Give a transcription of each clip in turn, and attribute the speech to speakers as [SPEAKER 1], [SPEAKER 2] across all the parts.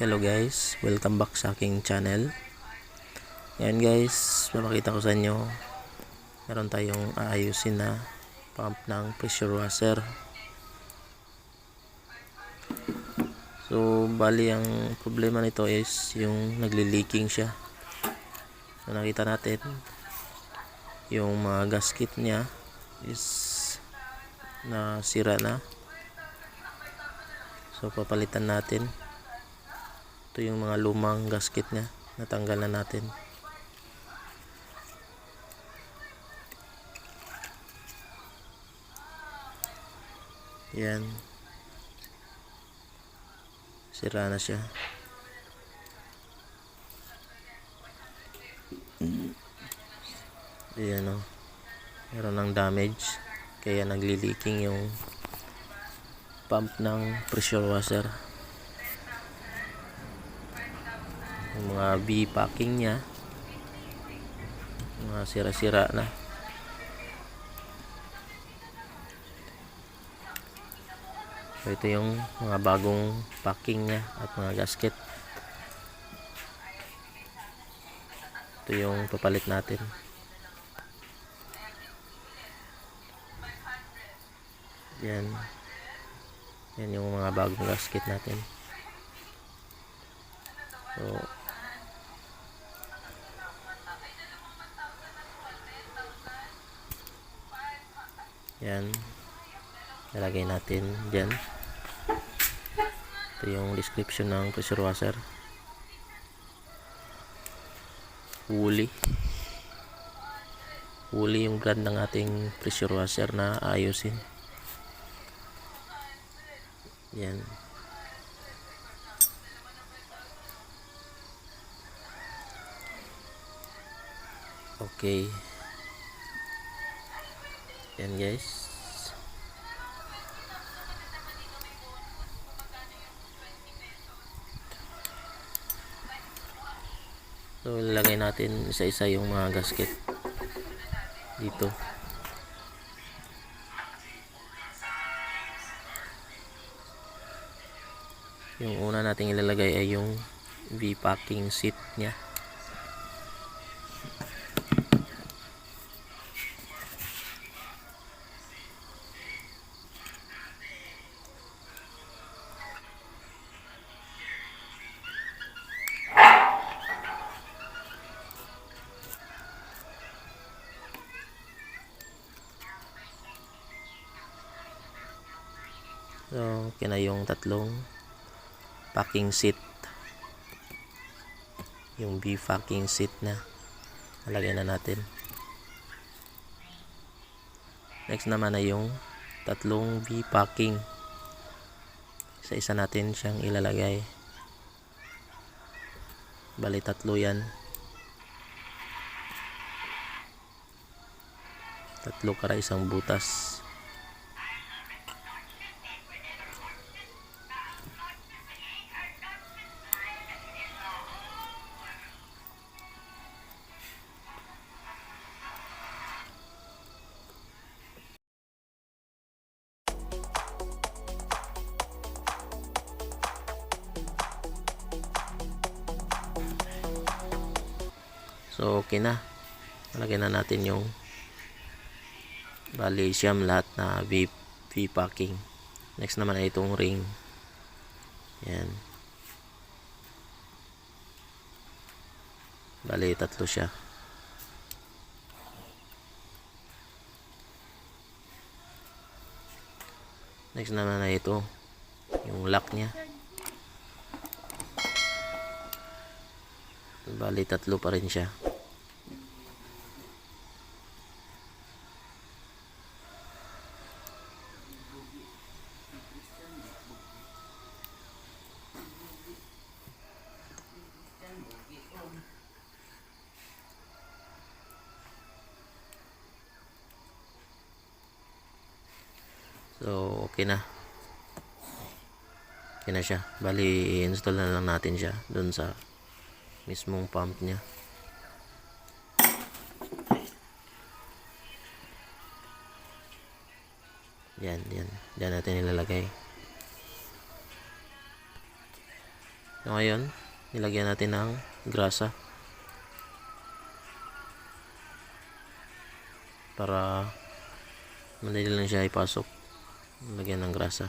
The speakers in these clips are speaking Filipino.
[SPEAKER 1] Hello guys, welcome back sa aking channel. Yan guys, papakita ko sa inyo. Meron tayong aayusin na pump ng pressure washer. So, bali ang problema nito is yung nagli-leaking siya. So, nakita natin yung mga gasket niya is nasira na. So, papalitan natin. Ito yung mga lumang gasket niya. Natanggal na natin. Yan. Sira na siya. Ayan o. Meron ng damage. Kaya nagli-leaking yung pump ng pressure washer. Yung mga B-packing niya. Mga sira-sira na. So ito yung mga bagong packing niya at mga gasket. Ito yung papalit natin. Yan. Yan yung mga bagong gasket natin. So, yan. Nalagay natin dyan. Ito yung description ng pressure washer. Woolly. Woolly yung brand ng ating pressure washer na ayusin. Yan. Okay. Yan guys. So, ilagay natin isa-isa yung mga gasket dito. Yung una nating ilalagay ay yung V-packing seat niya. Okay na yung tatlong packing seat. Yung B packing seat na. Nalagay na natin. Next naman ay yung tatlong V packing. Isa-isa natin siyang ilalagay. Bali tatlo yan. Tatlo para isang butas. So okay na. Lagyan na natin yung bali siyam lahat na V, v packing. Next naman ay itong ring. Yan. Bali tatlo siya. Next naman ay ito. Yung lock niya. Bali tatlo pa rin siya. So, okay na. Okay na siya. Bali, install na lang natin siya dun sa mismong pump niya. Yan, yan. Diyan natin ilalagay. So ngayon, nilagyan natin ng grasa. Para madali lang siya ipasok. Lagyan ng grasa.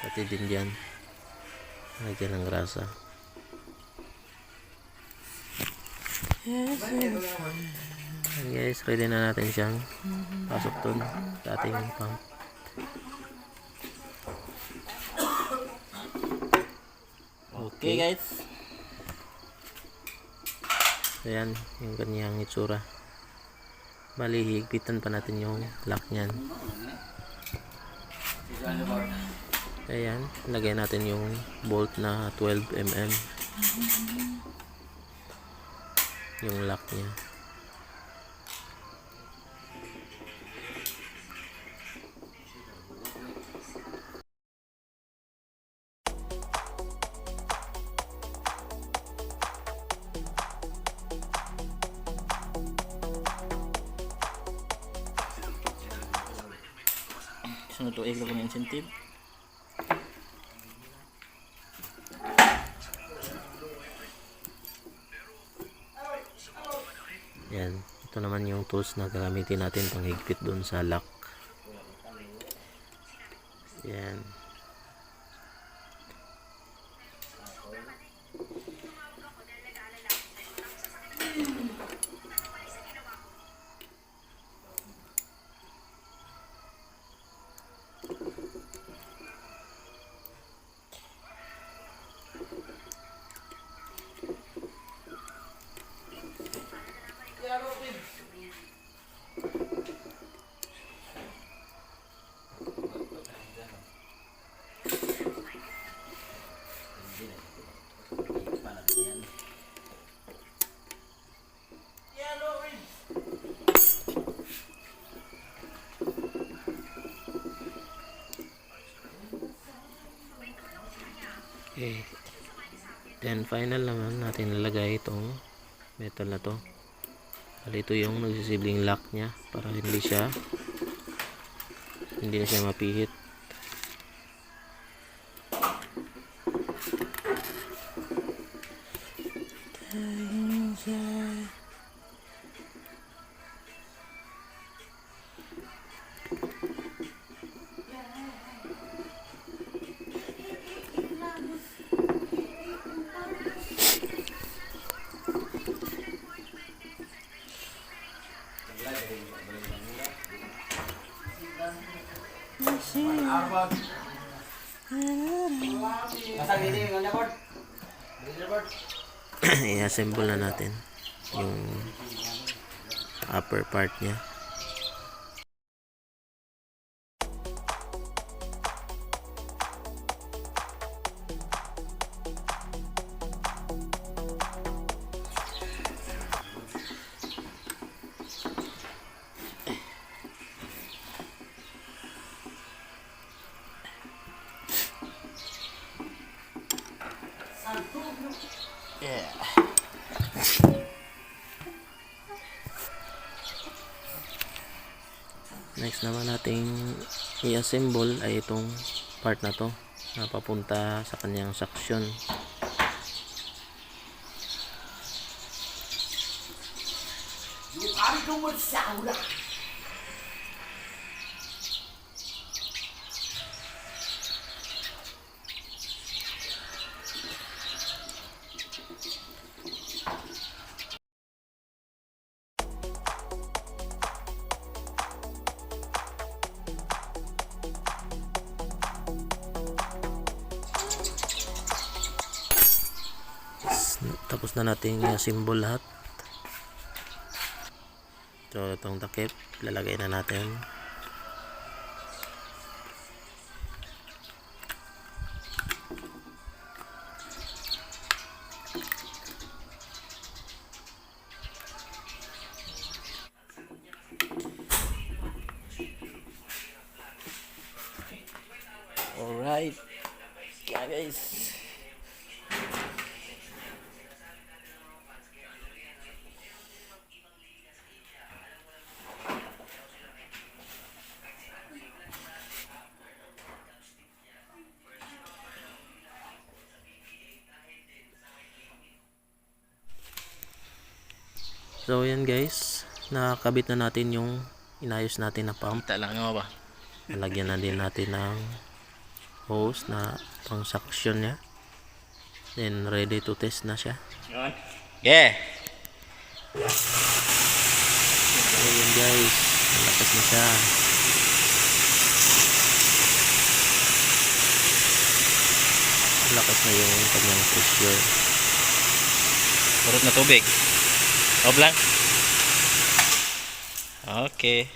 [SPEAKER 1] Pati din dyan. Lagyan ng grasa. Ayan guys, ready na natin siyang pasok dun sa ating pump.
[SPEAKER 2] Okay guys.
[SPEAKER 1] Ayan, yung kanyang itsura. Bali, higpitan pa natin yung lock niyan. Ayan, lagay natin yung bolt na 12mm. Yung lock niya.
[SPEAKER 2] Egg ko ng incentive.
[SPEAKER 1] Yan. Ito naman yung tools na gagamitin natin pang higpit doon sa lock. Yan. Okay. Then final naman natin nilagay itong metal na to. Bali yung nagsisibling lock niya para hindi siya hindi na siya mapihit. I-assemble na natin yung upper part niya. Next naman nating i-assemble ay itong part na to na papunta sa kanyang suction. Tapos na natin i-assemble lahat. So itong takip lalagay na natin.
[SPEAKER 2] Alright. Yeah guys.
[SPEAKER 1] So yan guys, nakakabit na natin yung inayos natin na pump.
[SPEAKER 2] Kita lang nga ba?
[SPEAKER 1] Nalagyan na din natin ng hose na pang suction niya. Then ready to test na siya.
[SPEAKER 2] Yeah.
[SPEAKER 1] So yan guys, malakas na siya. Malakas na yung kanyang pressure.
[SPEAKER 2] Purot na tubig. Off lang. Okay.